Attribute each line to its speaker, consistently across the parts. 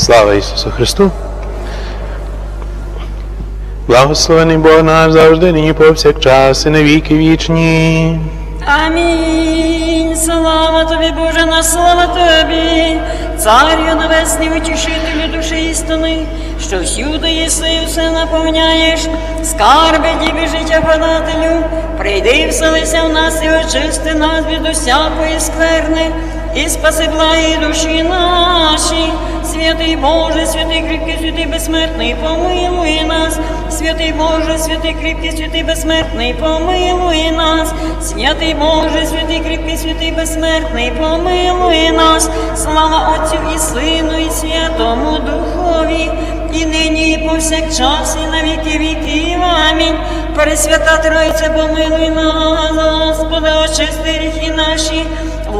Speaker 1: Слава Ісусу Христу! Благословений Бог наш завжди, нині повсякчас і на віки вічні.
Speaker 2: Амінь. Слава тобі, Боже, на слава тобі, Царю небесний, утішителю душі істини, що всюди єси все наповняєш, скарби дібі життя подателю, прийди, вселися в нас і очисти нас від усякої скверни, і спаси благі душі наші. Святий Боже, святий кріпкий, святий безсмертний, помилуй нас, святий Боже, святий кріпкий, святий безсмертний, помилуй нас, святий Боже, святий кріпкий, святий безсмертний, помилуй нас, слава Отцю і Сину, і Святому Духові, і нині, і повсякчас, і на віки віків. Амінь. Пресвята Тройця, помилуй нас, Господи, очисти гріхи наші.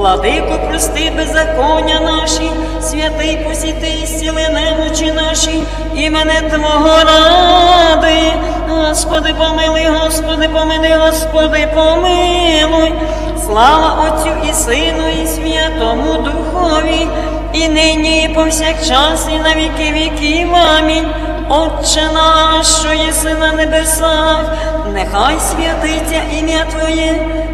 Speaker 2: Владико, прости беззаконня наші, святий посіти і зціли немочі наші, імене Твого ради. Господи, помилуй, Господи, помилуй, Господи, помилуй. Слава Отцю і Сину, і Святому Духові, і нині, і повсякчас, і на віки віків. Амінь. Отче наш, що єси на небесах, нехай святиться ім'я Твоє,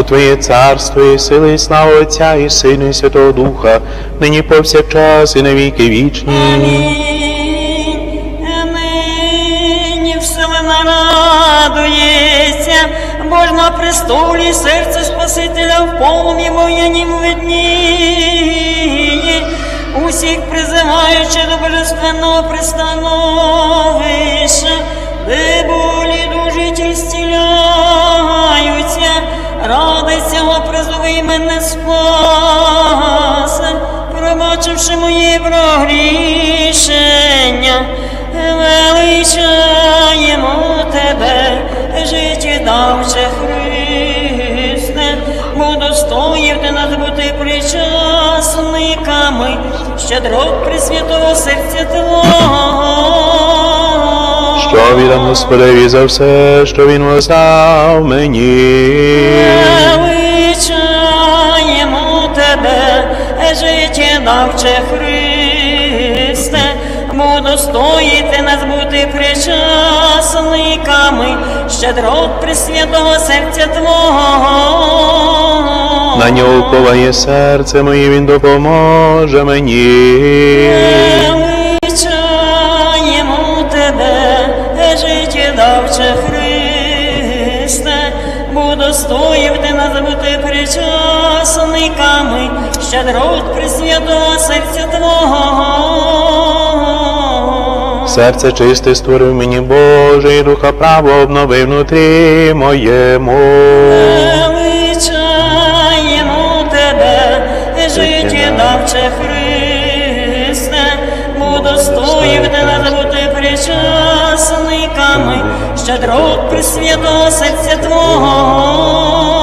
Speaker 1: Бо Твоє царство і сили, і слава Отця і Сина, і Святого Духа, нині повсякчас і на віки вічні.
Speaker 2: Амінь. Нині вселена радується, Бож на престолі серце Спасителя в полум'ї воєнім видніє, усіх призиваючи до божественного пристановища, де болі радиться призови мене спасе, пробачивши мої прогрішення, величаємо тебе, життєдавче Христе, бо достоїв ти нас бути причасниками, щедрот Пресвятого серця Твого.
Speaker 1: Що віддам Господеві за все, що Він воздав мені.
Speaker 2: Тебе, життєдавче Христе, бо достоїте нас бути причасниками, щедрот Пресвятого серця Твого.
Speaker 1: На нього коває серце моє, Він допоможе мені.
Speaker 2: Величаємо тебе, життєдавче Христе, бо достоїв ти нас бути причасниками, щедрот Пресвятого серця Твого.
Speaker 1: Серце чисте створив мені Боже, і духа право обновив внутрі моєму.
Speaker 2: Величаємо тебе, життєдавче Христе, бо достоїв нас бути причасниками, щедрот Пресвятого серця Твого.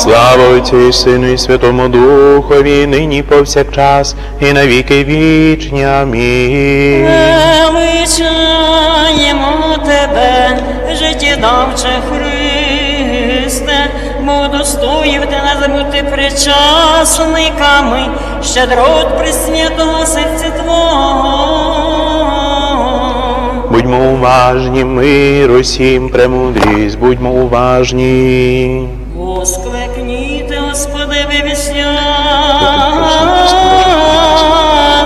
Speaker 1: Слава Отцю і Сину і Святому Духові, нині повсякчас і на віки вічні. Амінь.
Speaker 2: Величаємо тебе, життєдавче Христе, бо достоїв ти нас бути причасниками, щедрот Пресвятого серця Твого.
Speaker 1: Будьмо уважні, мир усім премудрість, будьмо уважні.
Speaker 2: Воскликніте, Господи,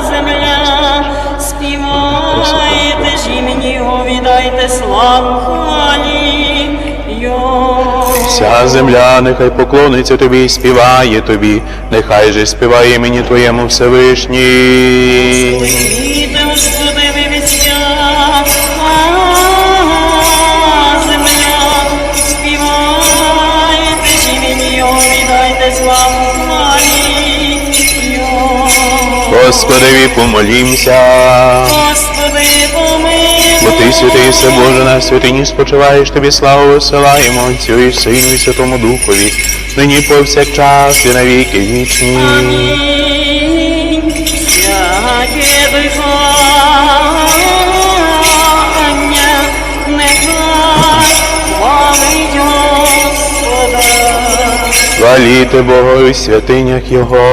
Speaker 2: земля, співайте ж імені Його, віддайте славу хвалі Його.
Speaker 1: Вся земля нехай поклониться тобі і співає тобі, нехай же співає мені Твоєму Всевишній. Господеві помолімся.
Speaker 2: Господи, помилуй.
Speaker 1: Бо ти святий все Боже на святині спочиваєш, тобі славу висилаємо Отцю і Сину і Святому Духові, нині повсякчас і на віки вічні.
Speaker 2: Амінь. Всяке дихання нехай хвалить Господа.
Speaker 1: Хваліте Бога у святинях Його.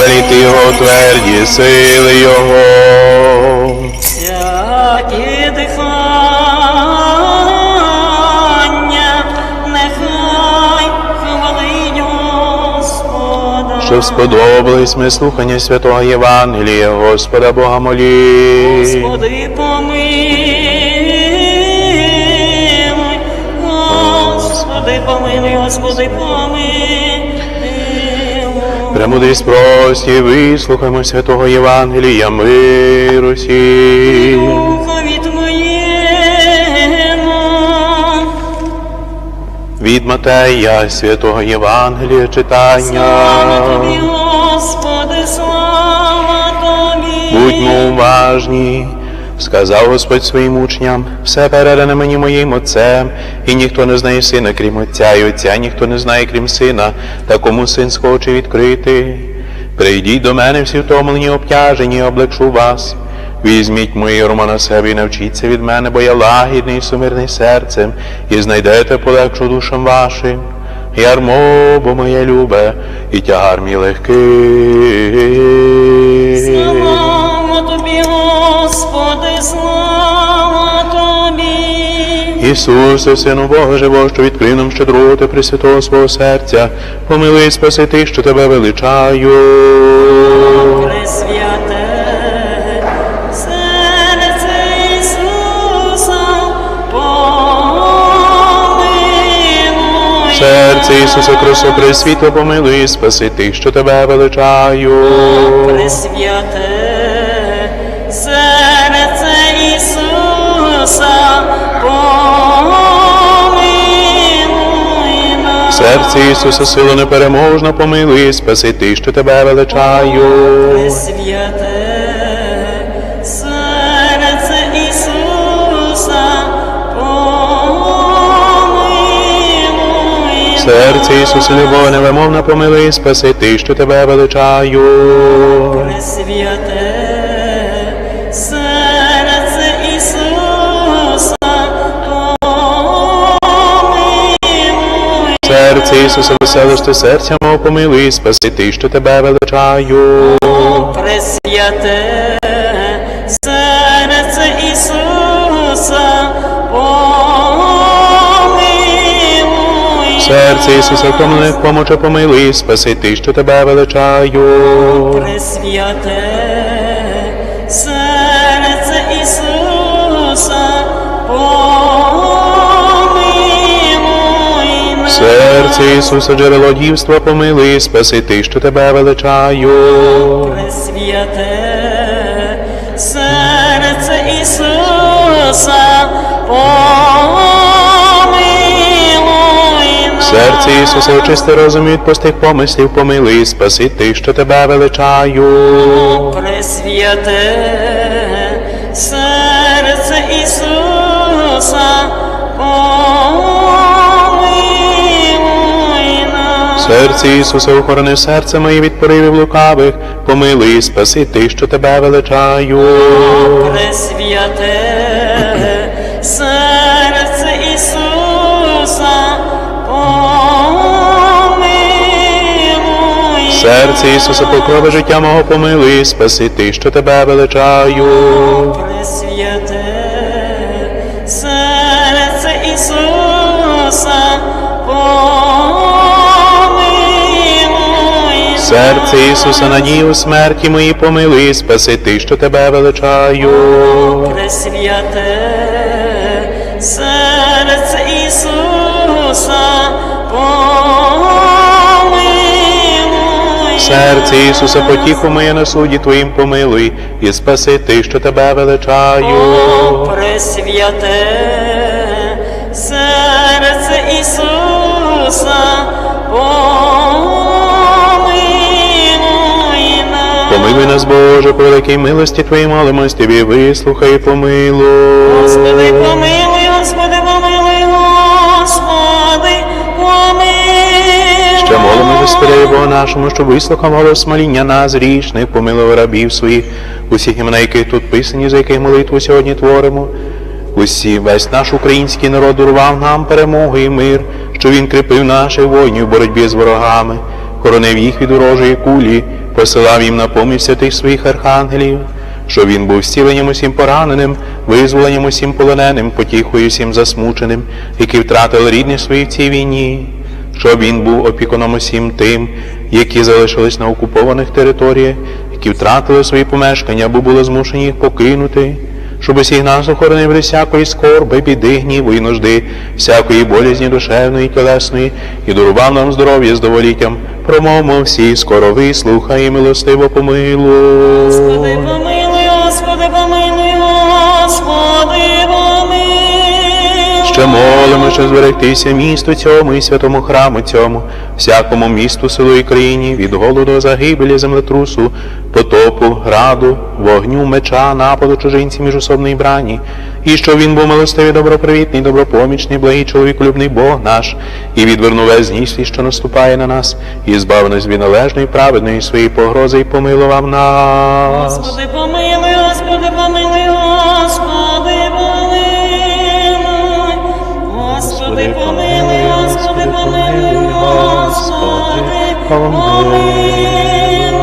Speaker 1: Веліти Його тверді сили Його.
Speaker 2: Всяке дихання нехай хвалить Господа.
Speaker 1: Щоб сподобались ми слухання святого Євангелія, Господа Бога молі.
Speaker 2: Господи, Господи, помилуй.
Speaker 1: Премудрість прості, вислухаймо святого Євангелія миру.
Speaker 2: Духові
Speaker 1: Від Матея святого Євангелія читання.
Speaker 2: слава Тобі, Господи, слава Тобі.
Speaker 1: Будьмо уважні, сказав Господь своїм учням, все передане мені моїм Отцем, і ніхто не знає сина, крім Отця, і Отця ніхто не знає, крім сина, та кому син схоче відкрити. Прийдіть до мене всі втомлені, обтяжені, і облегшу вас. Візьміть мої рома на себе і навчіться від мене, бо я лагідний і сумирний серцем, і знайдете полегшу душам вашим. Ярмо, бо моє любе, і тягар мій легкий.
Speaker 2: Господи, слава Тобі.
Speaker 1: Ісусе, Сину Бога живого, що відкрив нам щедрого та пресвятого свого серця, помилуй і спаси тих, що тебе величаю.
Speaker 2: Пресвяте серце Ісуса, помилуй.
Speaker 1: Серце Ісуса Христо, пресвітло, помилуй спаси тих, що тебе величаю.
Speaker 2: Пресвяте Серце Ісуса,
Speaker 1: сила непереможна, помилуй спаси тих, що тебе величаю.
Speaker 2: Серце Ісуса, помилуй.
Speaker 1: Серце Ісуса, любов невимовна, помилуй спаси тих, що тебе величаю.
Speaker 2: Пресвяте Ісуса,
Speaker 1: веселости серця мого помилуй і спаси тих, що тебе величаю.
Speaker 2: Пресвяте серце Ісуса, помилуй.
Speaker 1: Серце Ісуса, помилуй, і спаси тих, що тебе величаю.
Speaker 2: Пресвяте серце Ісуса, помилуй
Speaker 1: Серце Ісуса, джерело дівства, помилуй, і спаси тих, що тебе величаю.
Speaker 2: Пресвяте серце Ісуса, помилуй нас.
Speaker 1: Серце Ісуса, очисти розум від пустих помислів, помилуй, і спаси тих, що тебе величаю.
Speaker 2: Пресвяте нас.
Speaker 1: Серце Ісуса, охорони серце моє від поривів лукавих, помилуй, і спаси тих, що тебе величаю.
Speaker 2: Пресвяте серце Ісуса, помилуй
Speaker 1: Серце Ісуса, покрови життя мого, помилуй, і спаси тих, що тебе величаю.
Speaker 2: Пресвяте Серце Ісуса,
Speaker 1: надії у смерті мої, помилуй, і спаси тих, що тебе величаю.
Speaker 2: Пресвяте серце Ісуса, помилуй
Speaker 1: Серце Ісуса, потіху моє на суді Твоїм помилуй, і спаси тих, що тебе величаю.
Speaker 2: О, Пресвяте серце Ісуса, Ісуса, нас.
Speaker 1: Боже, по великій милості Твоїй молимось Тобі, вислухай і помилуй.
Speaker 2: Господи, помилуй, Господи, помилуй, Господи, помилуй.
Speaker 1: Ще молимо, Господи, Бога нашому, щоб вислухав голос моління нас, грішних, помилував рабів своїх, усіх імена, які тут писані, за яких молитву сьогодні творимо. Усі, весь наш український народ дарував нам перемогу і мир, що він кріпив наших воїнів в боротьбі з ворогами, хоронив їх від ворожої кулі, посилав їм на поміч святих своїх архангелів, що він був зціленням усім пораненим, визволенням усім полоненим, потіхою всім засмученим, які втратили рідних своїх в цій війні щоб він був опікуном усім тим, які залишились на окупованих територіях, які втратили свої помешкання або були змушені їх покинути, щоб усіх нас охоронив від всякої скорби, біди, гніву і нужди, всякої болізні душевної, і тілесної, і дарував нам здоров'я з доволіттям. Промовмо всі, скоро вислухай, і милостиво помилуй.
Speaker 2: Господи, помилуй, Господи, помилуй, Господи.
Speaker 1: Ще молимо, що зберегтися місту цьому і святому храму цьому, всякому місту, селу і країні, від голоду, загибелі, землетрусу, потопу, граду, вогню, меча, нападу чужинців міжособної брані, і що він був милостивий, добропривітний, добропомічний, благий чоловіколюбний Бог наш, і відвернув весь зніслі, що наступає на нас, і збав нас від належної, праведної своєї погрози, і помилував нас.
Speaker 2: Господи, помилуй, помилуй.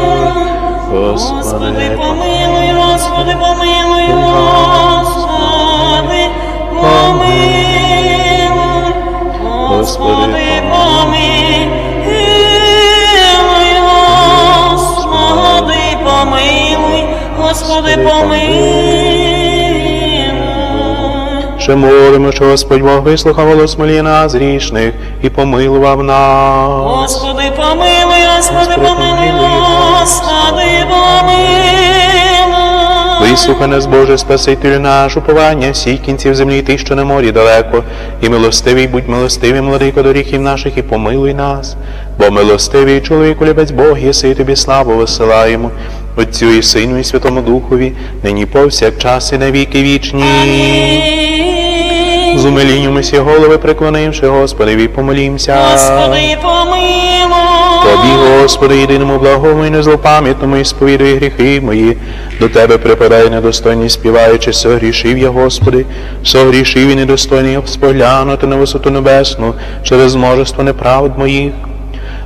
Speaker 2: Господи, помилуй, Господи, помилуй, Господи, помилуй. Господи, помилуй, Господи, помилуй, Господи, помилуй.
Speaker 1: Ще молимо, що Господь Бог вислухав голос молі нас грішних і помилував нас.
Speaker 2: Господи, помилуй, Господи, помилуй, помилуй.
Speaker 1: Вислухай нас, Боже, Спасителю наш, уповання всіх кінців землі, ти, що на морі далеко, і милостивий, будь милостивий, владико до гріхів наших, і помилуй нас, бо милостивий чоловіку любець Бог, єси тобі славу висилаємо, Отцю і Сину, і Святому Духові, нині повсякчас і на віки вічні. З умилінням усі голови преклонивши, Господи, помолімся.
Speaker 2: Господи, помилуй.
Speaker 1: Тобі, Господи, єдиному благому і незлопам'ятному, і сповідуй гріхи мої. До Тебе припадає недостойний співаючи, согрішив я, Господи, согрішив і недостойний споглянути на висоту небесну через множество неправд моїх.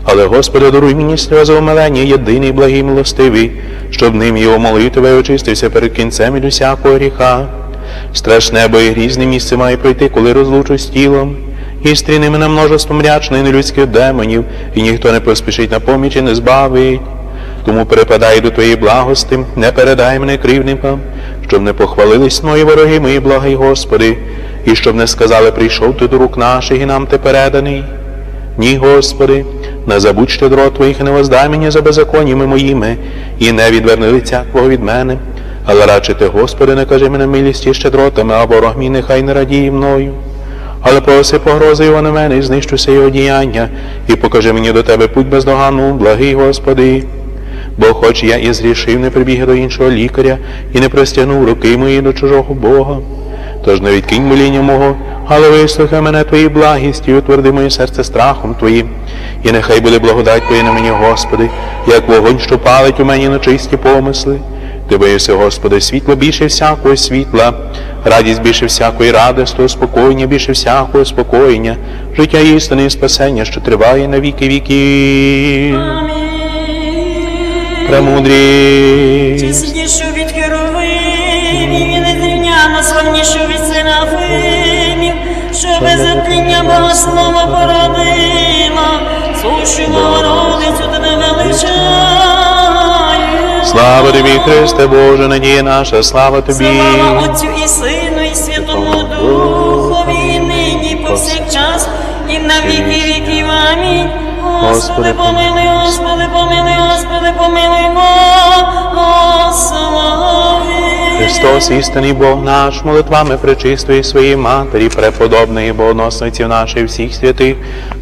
Speaker 1: Але, Господи, даруй мені сльози омилення, єдиний благий милостивий, щоб ним його молитвою очистився перед кінцем від усякого гріха. Страшне, бо і грізне місце має пройти, коли розлучусь тілом. І мене множество мрячних і нелюдських демонів, і ніхто не поспішить на поміч і не збавить. Тому перепадай до Твоєї благости, не передай мене кривникам, щоб не похвалились мої вороги, мої благий Господи, і щоб не сказали, прийшов ти до рук наших і нам ти переданий. Ні, Господи, не забудь щедро Твоїх не воздай мені за беззаконнями моїми, і не відверни лиця Твого від мене. Але радше ти, Господи, не кажи мене милісті щедротами, а ворог мій нехай не радіє мною. Але проси погрози його на мене і знищуся його діяння, і покажи мені до тебе путь бездоганну, благий Господи. Бо хоч я і зрішив, не прибіг до іншого лікаря і не простягнув руки мої до чужого Бога. Тож не відкинь моління мого, але вислухай мене Твоєю благістю, утверди моє серце страхом Твоїм. І нехай буде благодать Твоя на мені, Господи, як вогонь, що палить у мені на чисті помисли. Ти боїшся, Господи, світло більше всякого світла, радість більше всякої радості, спокоєння більше всякого спокоєння, життя істини і спасення, що триває на віки віки. Премудрість.
Speaker 2: Чеснішу від херовимів і незрівняно славнішу від серафимів, що без затління Бога слова породила, сущу Богородицю тебе величаю.
Speaker 1: Слава тобі, Христе Боже, надія наша, слава тобі.
Speaker 2: Слава Отцю і Сину, і Святому Духові, і нині, і повсякчас, і на віки віків. Амінь. Господи, помилуй, Господи, помилуй, Господи, помилуй, Благослови.
Speaker 1: Христос, істинний Бог наш, молитвами пречистої своєї Матері, преподобної богоносниці нашої всіх святих,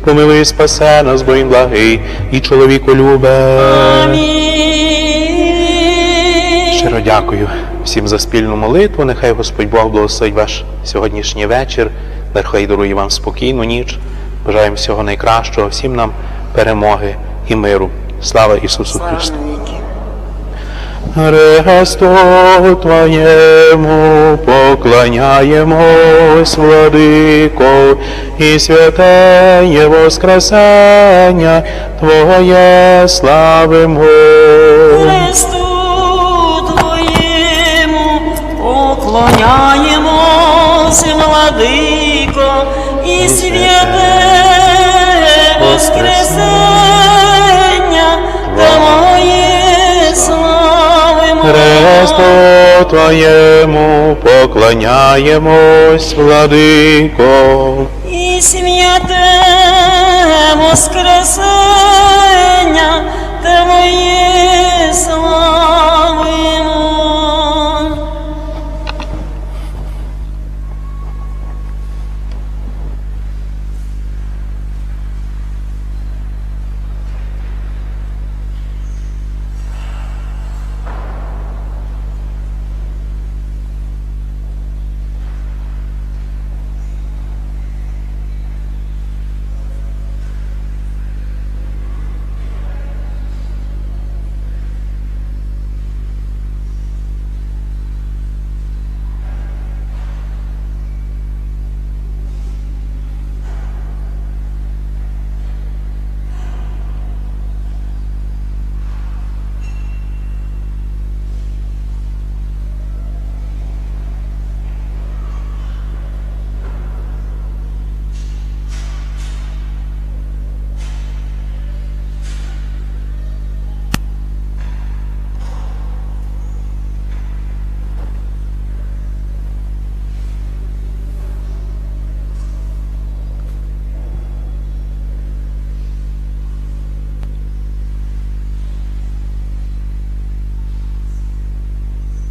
Speaker 1: помилуй спасе нас, бо він благий і чоловіку любе.
Speaker 2: Амінь.
Speaker 1: Щиро дякую всім за спільну молитву. Нехай Господь Бог благословить ваш сьогоднішній вечір. Нехай дарує вам спокійну ніч. Бажаємо всього найкращого, всім нам перемоги і миру. Слава Ісусу Христу! Христу Твоєму поклоняємось, владико, і святеє Воскресення Твоє славимо.
Speaker 2: Поклоняємось, владико, і святе Воскресення Твоє славимо.
Speaker 1: Христу Твоєму поклоняємось, владико.
Speaker 2: І святе Воскресення Твоє